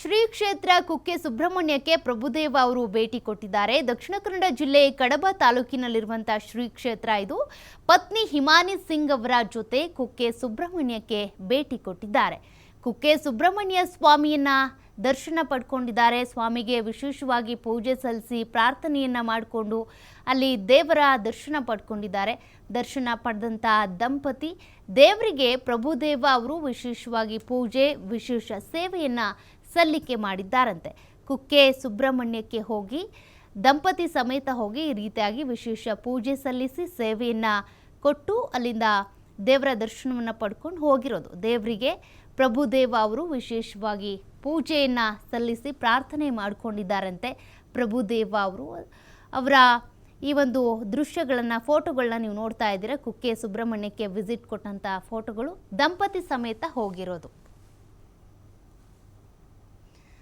ಶ್ರೀ ಕ್ಷೇತ್ರ ಕುಕ್ಕೆ ಸುಬ್ರಹ್ಮಣ್ಯಕ್ಕೆ ಪ್ರಭುದೇವ ಅವರು ಭೇಟಿ ಕೊಟ್ಟಿದ್ದಾರೆ. ದಕ್ಷಿಣ ಕನ್ನಡ ಜಿಲ್ಲೆ ಕಡಬ ತಾಲೂಕಿನಲ್ಲಿರುವಂತಹ ಶ್ರೀ ಕ್ಷೇತ್ರ ಇದು. ಪತ್ನಿ ಹಿಮಾನಿ ಸಿಂಗ್ ಅವರ ಜೊತೆ ಕುಕ್ಕೆ ಸುಬ್ರಹ್ಮಣ್ಯಕ್ಕೆ ಭೇಟಿ ಕೊಟ್ಟಿದ್ದಾರೆ. ಕುಕ್ಕೆ ಸುಬ್ರಹ್ಮಣ್ಯ ಸ್ವಾಮಿಯನ್ನ ದರ್ಶನ ಪಡ್ಕೊಂಡಿದ್ದಾರೆ. ಸ್ವಾಮಿಗೆ ವಿಶೇಷವಾಗಿ ಪೂಜೆ ಸಲ್ಲಿಸಿ ಪ್ರಾರ್ಥನೆಯನ್ನ ಮಾಡಿಕೊಂಡು ಅಲ್ಲಿ ದೇವರ ದರ್ಶನ ಪಡ್ಕೊಂಡಿದ್ದಾರೆ. ದರ್ಶನ ಪಡೆದಂಥ ದಂಪತಿ ದೇವರಿಗೆ ಪ್ರಭುದೇವ ಅವರು ವಿಶೇಷವಾಗಿ ಪೂಜೆ, ವಿಶೇಷ ಸೇವೆಯನ್ನ ಸಲ್ಲಿಕೆ ಮಾಡಿದ್ದಾರಂತೆ. ಕುಕ್ಕೆ ಸುಬ್ರಹ್ಮಣ್ಯಕ್ಕೆ ಹೋಗಿ, ದಂಪತಿ ಸಮೇತ ಹೋಗಿ ಈ ರೀತಿಯಾಗಿ ವಿಶೇಷ ಪೂಜೆ ಸಲ್ಲಿಸಿ ಸೇವೆಯನ್ನು ಕೊಟ್ಟು ಅಲ್ಲಿಂದ ದೇವರ ದರ್ಶನವನ್ನು ಪಡ್ಕೊಂಡು ಹೋಗಿರೋದು. ದೇವರಿಗೆ ಪ್ರಭುದೇವ ಅವರು ವಿಶೇಷವಾಗಿ ಪೂಜೆಯನ್ನು ಸಲ್ಲಿಸಿ ಪ್ರಾರ್ಥನೆ ಮಾಡಿಕೊಂಡಿದ್ದಾರಂತೆ. ಪ್ರಭುದೇವ ಅವರು, ಅವರ ಈ ಒಂದು ದೃಶ್ಯಗಳನ್ನು, ಫೋಟೋಗಳನ್ನ ನೀವು ನೋಡ್ತಾ ಇದ್ದೀರಾ? ಕುಕ್ಕೆ ಸುಬ್ರಹ್ಮಣ್ಯಕ್ಕೆ ವಿಸಿಟ್ ಕೊಟ್ಟಂಥ ಫೋಟೋಗಳು, ದಂಪತಿ ಸಮೇತ ಹೋಗಿರೋದು.